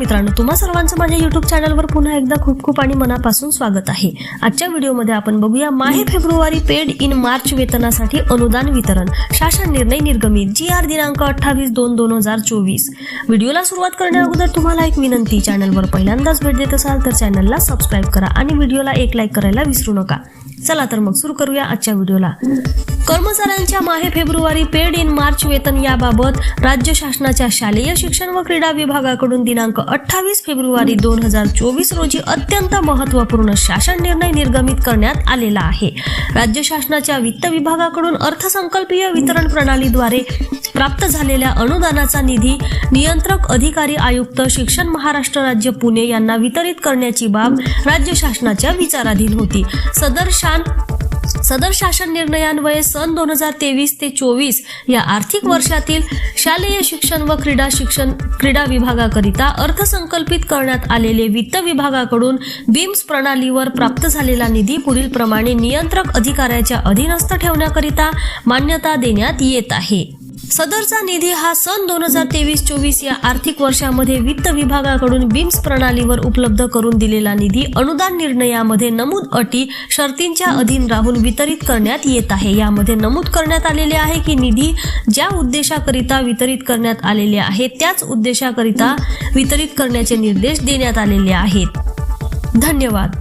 मित्रांनो तुम्हा सर्वांचं माझ्या युट्यूब चॅनलवर पुन्हा एकदा खूप खूप आणि मनापासून स्वागत आहे. आजच्या व्हिडिओमध्ये आपण बघूया माहे फेब्रुवारी पेड इन मार्च वेतनासाठी अनुदान वितरण शासन निर्णय निर्गमित जी आर दिनांक अठ्ठावीस दोन दोन हजार चोवीस. व्हिडिओला सुरुवात करण्या अगोदर तुम्हाला एक विनंती चॅनलवर पहिल्यांदाच भेट देत असाल तर चॅनलला सबस्क्राईब करा आणि व्हिडिओला एक लाईक करायला विसरू नका. चला तर मग सुरू करूया आजच्या व्हिडिओला. कर्मचाऱ्यांच्या माहे फेब्रुवारी पेड इन मार्च वेतन याबाबत राज्य शासनाच्या शालेय शिक्षण व क्रीडा विभागाकडून दिनांक अठ्ठावीस फेब्रुवारी दोन हजार चोवीस रोजी अत्यंत महत्त्वपूर्ण शासन निर्णय निर्गमित करण्यात आलेला आहे. राज्य शासनाच्या वित्त विभागाकडून अर्थसंकल्पीय वितरण प्रणालीद्वारे प्राप्त झालेल्या अनुदानाचा निधी नियंत्रक अधिकारी आयुक्त शिक्षण महाराष्ट्र राज्य पुणे यांना वितरित करण्याची बाब राज्य शासनाच्या विचाराधीन होती. सदर शा शान सदर शासन निर्णयान्वये सन दोन हजार तेवीस ते चोवीस या आर्थिक वर्षातील शालेय शिक्षण व क्रीडा शिक्षण क्रीडा विभागाकरिता अर्थसंकल्पित करण्यात आलेले वित्त विभागाकडून बीम्स प्रणालीवर प्राप्त झालेला निधी पुढील प्रमाणे नियंत्रक अधिकाऱ्याच्या अधीनस्थ ठेवण्याकरिता मान्यता देण्यात येत आहे. सदरचा निधी हा सन दोन हजार तेवीस चोवीस या आर्थिक वर्षामध्ये वित्त विभागाकडून बिम्स प्रणालीवर उपलब्ध करून दिलेला निधी अनुदान निर्णयामध्ये नमूद अटी शर्तींच्या अधीन राहून वितरित करण्यात येत आहे. यामध्ये नमूद करण्यात आलेले आहे की निधी ज्या उद्देशाकरिता वितरित करण्यात आलेले आहे त्याच उद्देशाकरिता वितरित करण्याचे निर्देश देण्यात आलेले आहेत. धन्यवाद.